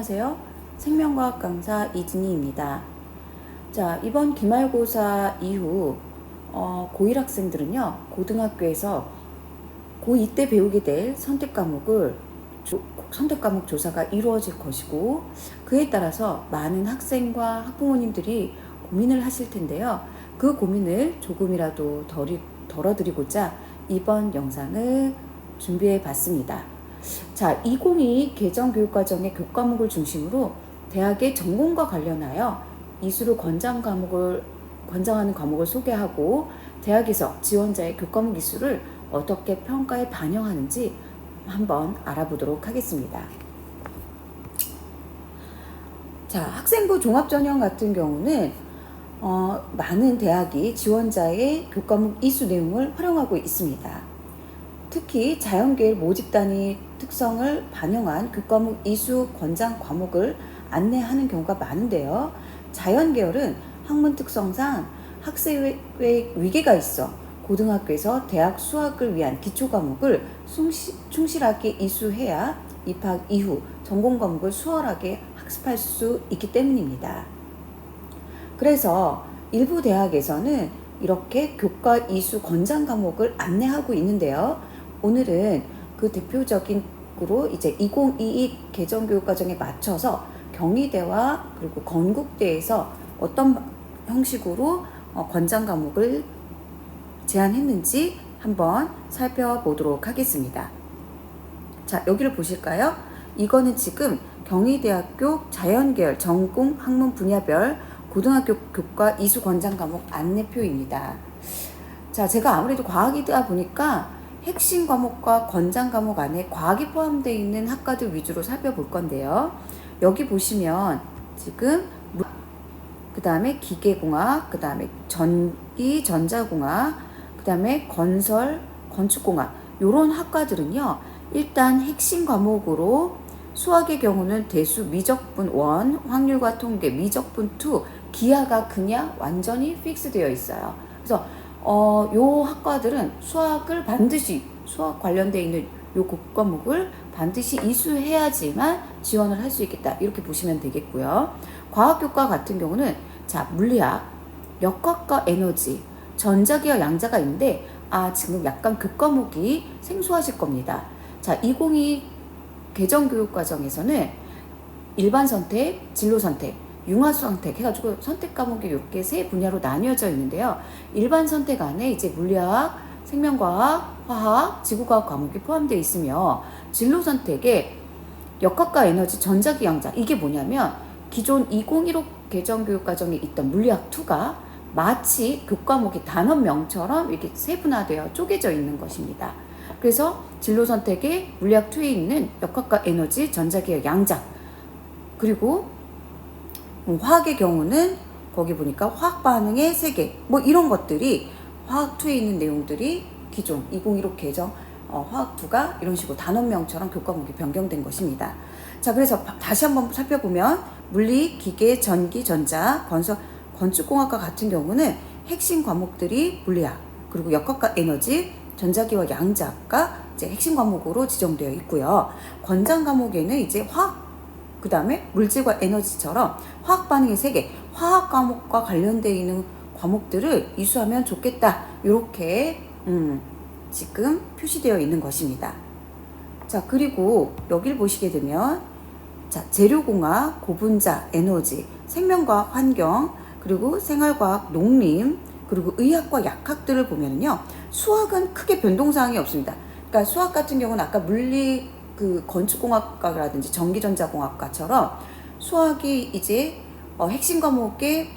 안녕하세요. 생명과학 강사 이진희입니다. 자, 이번 기말고사 이후 어, 고1 학생들은요, 고등학교에서 고2 때 배우게 될 선택 과목을 조- 선택 과목 조사가 이루어질 것이고 그에 따라서 많은 학생과 학부모님들이 고민을 하실 텐데요. 그 고민을 조금이라도 덜이, 덜어드리고자 이번 영상을 준비해 봤습니다. 자, 2022 개정 교육과정의 교과목을 중심으로 대학의 전공과 관련하여 이수로 권장 과목을 권장하는 과목을 소개하고 대학에서 지원자의 교과목 이수를 어떻게 평가에 반영하는지 한번 알아보도록 하겠습니다. 자, 학생부 종합전형 같은 경우는 어, 많은 대학이 지원자의 교과목 이수 내용을 활용하고 있습니다. 특히 자연계열 모집단위 특성을 반영한 교과목 이수 권장 과목을 안내하는 경우가 많은데요. 자연계열은 학문 특성상 학생의 위계가 있어 고등학교에서 대학 수학을 위한 기초 과목을 충실하게 이수해야 입학 이후 전공 과목을 수월하게 학습할 수 있기 때문입니다. 그래서 일부 대학에서는 이렇게 교과 이수 권장 과목을 안내하고 있는데요. 오늘은 그 대표적인 으로 이제 2022 개정 교육 과정에 맞춰서 경희대와 그리고 건국대에서 어떤 형식으로 어, 권장 과목을 제안했는지 한번 살펴보도록 하겠습니다. 자, 여기를 보실까요? 이거는 지금 경희대학교 자연계열 전공 학문 분야별 고등학교 교과 이수 권장 과목 안내표입니다. 자, 제가 아무래도 과학이다 보니까 핵심 과목과 권장 과목 안에 과학이 포함되어 있는 학과들 위주로 살펴볼 건데요. 여기 보시면 지금 그 다음에 기계공학, 그 다음에 전기, 전자공학, 그 다음에 건설, 건축공학 이런 학과들은요. 일단 핵심 과목으로 수학의 경우는 대수 미적분 1, 확률과 통계 미적분 2, 기하가 그냥 완전히 픽스되어 있어요. 그래서 어, 요 학과들은 수학을 반드시 수학 관련돼 있는 요 과목을 반드시 이수해야지만 지원을 할 수 있겠다. 이렇게 보시면 되겠고요. 과학교과 같은 경우는 자, 물리학, 역학과 에너지, 전자기와 양자가 있는데 아, 지금 약간 그 과목이 생소하실 겁니다. 자, 2022 개정 교육 과정에서는 일반 선택, 진로 선택, 융합 선택 해가지고 선택 과목이 이렇게 세 분야로 나뉘어져 있는데요. 일반 선택 안에 이제 물리학, 생명과학, 화학, 지구과학 과목이 포함되어 있으며 진로 선택에 역학과 에너지, 전자기 양자 이게 뭐냐면 기존 2015 개정 교육 과정에 있던 물리학 2가 마치 교과목이 단원명처럼 이렇게 세분화되어 쪼개져 있는 것입니다. 그래서 진로 선택에 물리학 2에 있는 역학과 에너지, 전자기학 양자 그리고 뭐 화학의 경우는 거기 보니까 화학 반응의 세계 뭐 이런 것들이 화학 2에 있는 내용들이 기존 2015 개정 어, 화학 2가 이런 식으로 단원명처럼 교과목이 변경된 것입니다. 자, 그래서 바- 다시 한번 살펴보면 물리, 기계, 전기, 전자, 건설, 건축공학과 같은 경우는 핵심 과목들이 물리학, 그리고 역학과 에너지, 전자기와 양자가 이제 핵심 과목으로 지정되어 있고요. 권장 과목에는 이제 화학, 그 다음에 물질과 에너지처럼 화학 반응의 세계, 화학 과목과 관련되어 있는 과목들을 이수하면 좋겠다. 이렇게 음, 지금 표시되어 있는 것입니다. 자, 그리고 여기를 보시게 되면 자, 재료공학, 고분자, 에너지, 생명과학, 환경, 그리고 생활과학, 농림, 그리고 의학과 약학들을 보면요. 수학은 크게 변동사항이 없습니다. 그러니까 수학 같은 경우는 아까 물리 그 건축공학과라든지 전기전자공학과처럼 수학이 이제 어, 핵심 과목의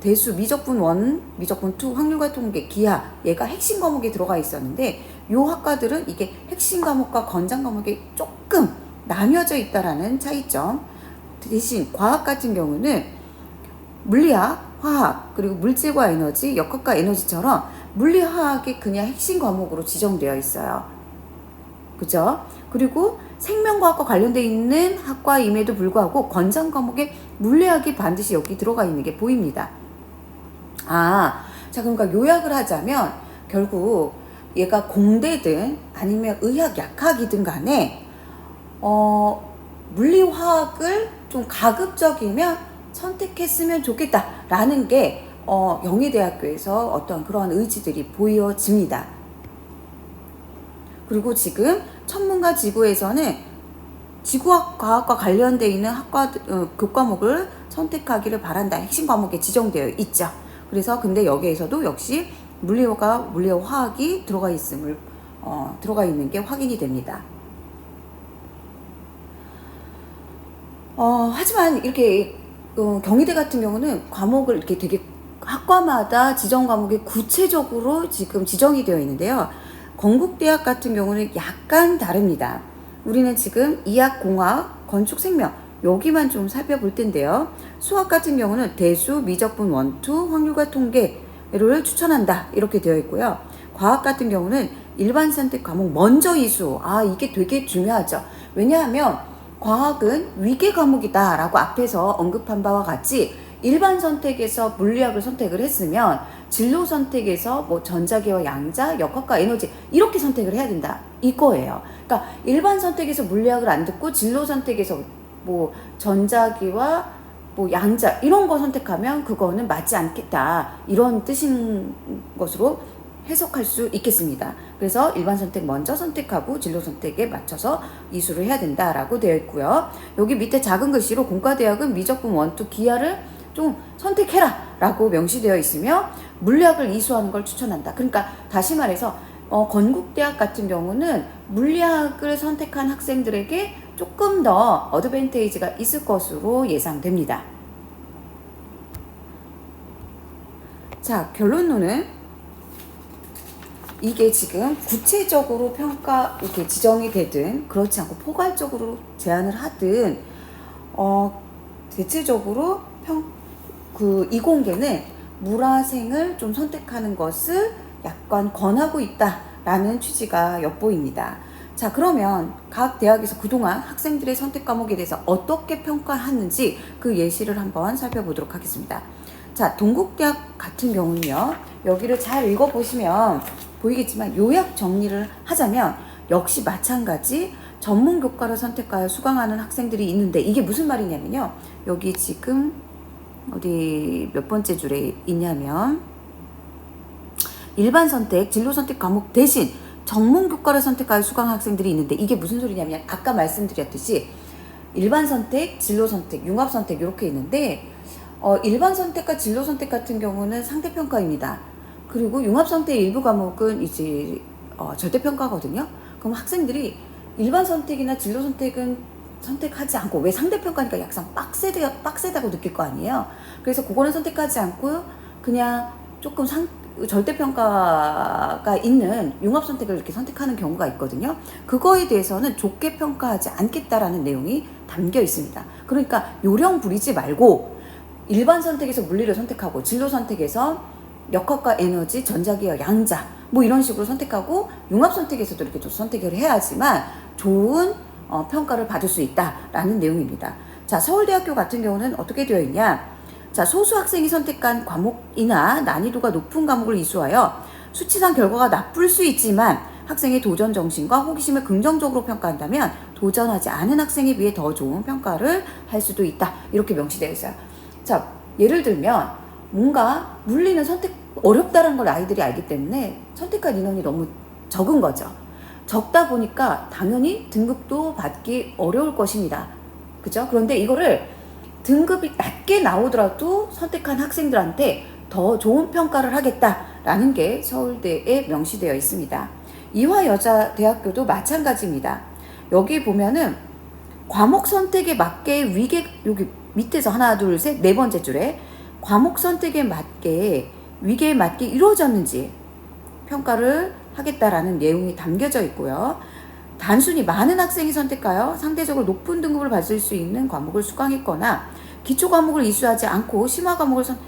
대수 미적분 1, 미적분 2, 확률과 통계, 기하 얘가 핵심 과목에 들어가 있었는데 요 학과들은 이게 핵심 과목과 권장 과목이 조금 나뉘어져 있다라는 차이점. 대신 과학 같은 경우는 물리학, 화학, 그리고 물질과 에너지, 역학과 에너지처럼 물리화학이 그냥 핵심 과목으로 지정되어 있어요. 그죠? 그리고 생명과학과 관련돼 있는 학과임에도 불구하고 권장 과목에 물리학이 반드시 여기 들어가 있는 게 보입니다. 아, 자, 그러니까 요약을 하자면 결국 얘가 공대든 아니면 의학 약학이든 간에 어, 물리화학을 좀 가급적이면 선택했으면 좋겠다라는 게 어, 영희대학교에서 어떤 그런 의지들이 보여집니다. 그리고 지금 천문과 지구에서는 지구학 과학과 관련돼 있는 학과 어, 교과목을 선택하기를 바란다. 핵심 과목에 지정되어 있죠. 그래서 근데 여기에서도 역시 물리가 물리와 화학이 들어가 있음을 어, 들어가 있는 게 확인이 됩니다. 어, 하지만 이렇게 어, 경희대 같은 경우는 과목을 이렇게 되게 학과마다 지정 과목이 구체적으로 지금 지정이 되어 있는데요. 건국대학 같은 경우는 약간 다릅니다. 우리는 지금 이학, 공학, 건축, 생명 여기만 좀 살펴볼 텐데요. 수학 같은 경우는 대수, 미적분, 원투, 확률과 통계를 추천한다 이렇게 되어 있고요. 과학 같은 경우는 일반 선택 과목 먼저 이수 아 이게 되게 중요하죠. 왜냐하면 과학은 위계 과목이다라고 앞에서 언급한 바와 같이 일반 선택에서 물리학을 선택을 했으면 진로 선택에서 뭐 전자계와 양자, 역학과 에너지 이렇게 선택을 해야 된다 이거예요. 그러니까 일반 선택에서 물리학을 안 듣고 진로 선택에서 뭐 전자기와 뭐 양자 이런 거 선택하면 그거는 맞지 않겠다 이런 뜻인 것으로 해석할 수 있겠습니다. 그래서 일반 선택 먼저 선택하고 진로 선택에 맞춰서 이수를 해야 된다라고 되어 있고요. 여기 밑에 작은 글씨로 공과대학은 미적분 원투 기하를 좀 선택해라 라고 명시되어 있으며 물리학을 이수하는 걸 추천한다. 그러니까 다시 말해서 어, 건국대학 같은 경우는 물리학을 선택한 학생들에게 조금 더 어드밴테이지가 있을 것으로 예상됩니다. 자, 결론론은 이게 지금 구체적으로 평가 이렇게 지정이 되든 그렇지 않고 포괄적으로 제안을 하든 어 대체적으로 평 그 이공계는 물화생을 좀 선택하는 것을 약간 권하고 있다라는 취지가 엿보입니다. 자 그러면 각 대학에서 그동안 학생들의 선택 과목에 대해서 어떻게 평가하는지 그 예시를 한번 살펴보도록 하겠습니다. 자 동국대학 같은 경우는요 여기를 잘 읽어보시면 보이겠지만 요약 정리를 하자면 역시 마찬가지 전문 교과를 선택하여 수강하는 학생들이 있는데 이게 무슨 말이냐면요 여기 지금 어디 몇 번째 줄에 있냐면 일반 선택, 진로 선택 과목 대신 전문 교과를 선택하여 수강 학생들이 있는데 이게 무슨 소리냐면 아까 말씀드렸듯이 일반 선택, 진로 선택, 융합 선택 이렇게 있는데 어, 일반 선택과 진로 선택 같은 경우는 상대평가입니다. 그리고 융합 선택 일부 과목은 이제 어, 절대평가거든요. 그럼 학생들이 일반 선택이나 진로 선택은 선택하지 않고 왜 상대평가니까 약간 빡세다, 빡세다고 느낄 거 아니에요. 그래서 그거는 선택하지 않고 그냥 조금 상, 절대평가가 있는 융합 선택을 이렇게 선택하는 경우가 있거든요. 그거에 대해서는 좋게 평가하지 않겠다라는 내용이 담겨 있습니다. 그러니까 요령 부리지 말고 일반 선택에서 물리를 선택하고 진로 선택에서 역학과 에너지, 전자기와 양자 뭐 이런 식으로 선택하고 융합 선택에서도 이렇게 좀 선택을 해야지만 좋은 어, 평가를 받을 수 있다라는 내용입니다. 자, 서울대학교 같은 경우는 어떻게 되어 있냐? 자, 소수 학생이 선택한 과목이나 난이도가 높은 과목을 이수하여 수치상 결과가 나쁠 수 있지만 학생의 도전 정신과 호기심을 긍정적으로 평가한다면 도전하지 않은 학생에 비해 더 좋은 평가를 할 수도 있다. 이렇게 명시되어 있어요. 자, 예를 들면 뭔가 물리는 선택 어렵다는 걸 아이들이 알기 때문에 선택할 인원이 너무 적은 거죠. 적다 보니까 당연히 등급도 받기 어려울 것입니다. 그죠? 그런데 이거를 등급이 낮게 나오더라도 선택한 학생들한테 더 좋은 평가를 하겠다라는 게 서울대에 명시되어 있습니다. 이화여자대학교도 마찬가지입니다. 여기 보면은 과목 선택에 맞게 위계 여기 밑에서 하나 둘 셋 네 번째 줄에 과목 선택에 맞게 위계에 맞게 이루어졌는지 평가를 하겠다라는 내용이 담겨져 있고요. 단순히 많은 학생이 선택하여 상대적으로 높은 등급을 받을 수 있는 과목을 수강했거나 기초 과목을 이수하지 않고 심화 과목을 선,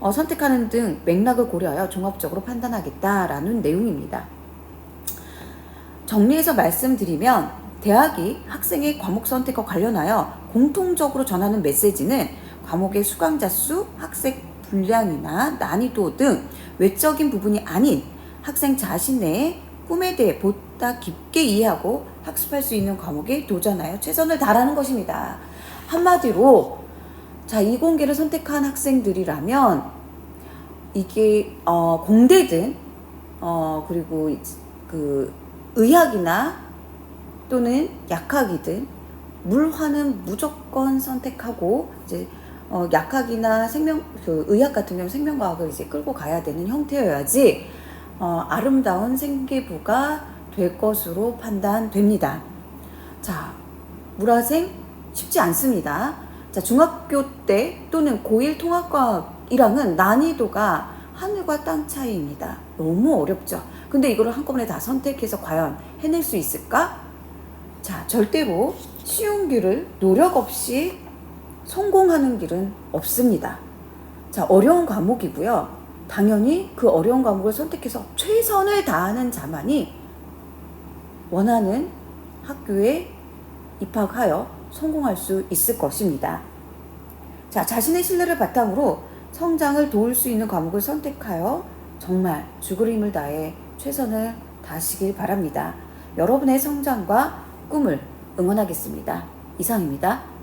어, 선택하는 등 맥락을 고려하여 종합적으로 판단하겠다라는 내용입니다. 정리해서 말씀드리면 대학이 학생의 과목 선택과 관련하여 공통적으로 전하는 메시지는 과목의 수강자 수, 학생 분량이나 난이도 등 외적인 부분이 아닌 학생 자신의 꿈에 대해 보다 깊게 이해하고 학습할 수 있는 과목에 도전하여 최선을 다하는 것입니다. 한마디로 자 이공계를 선택한 학생들이라면 이게 어, 공대든 어, 그리고 이- 그 의학이나 또는 약학이든 물화는 무조건 선택하고 이제 어, 약학이나 생명 그 의학 같은 경우 생명과학을 이제 끌고 가야 되는 형태여야지 어, 아름다운 생계부가 될 것으로 판단됩니다. 자, 물화생 쉽지 않습니다. 자, 중학교 때 또는 고1 통합과학이랑은 난이도가 하늘과 땅 차이입니다. 너무 어렵죠. 근데 이거를 한꺼번에 다 선택해서 과연 해낼 수 있을까? 자, 절대로 쉬운 길을 노력 없이 성공하는 길은 없습니다. 자, 어려운 과목이고요. 당연히 그 어려운 과목을 선택해서 최선을 다하는 자만이 원하는 학교에 입학하여 성공할 수 있을 것입니다. 자, 자신의 신뢰를 바탕으로 성장을 도울 수 있는 과목을 선택하여 정말 죽을 힘을 다해 최선을 다하시길 바랍니다. 여러분의 성장과 꿈을 응원하겠습니다. 이상입니다.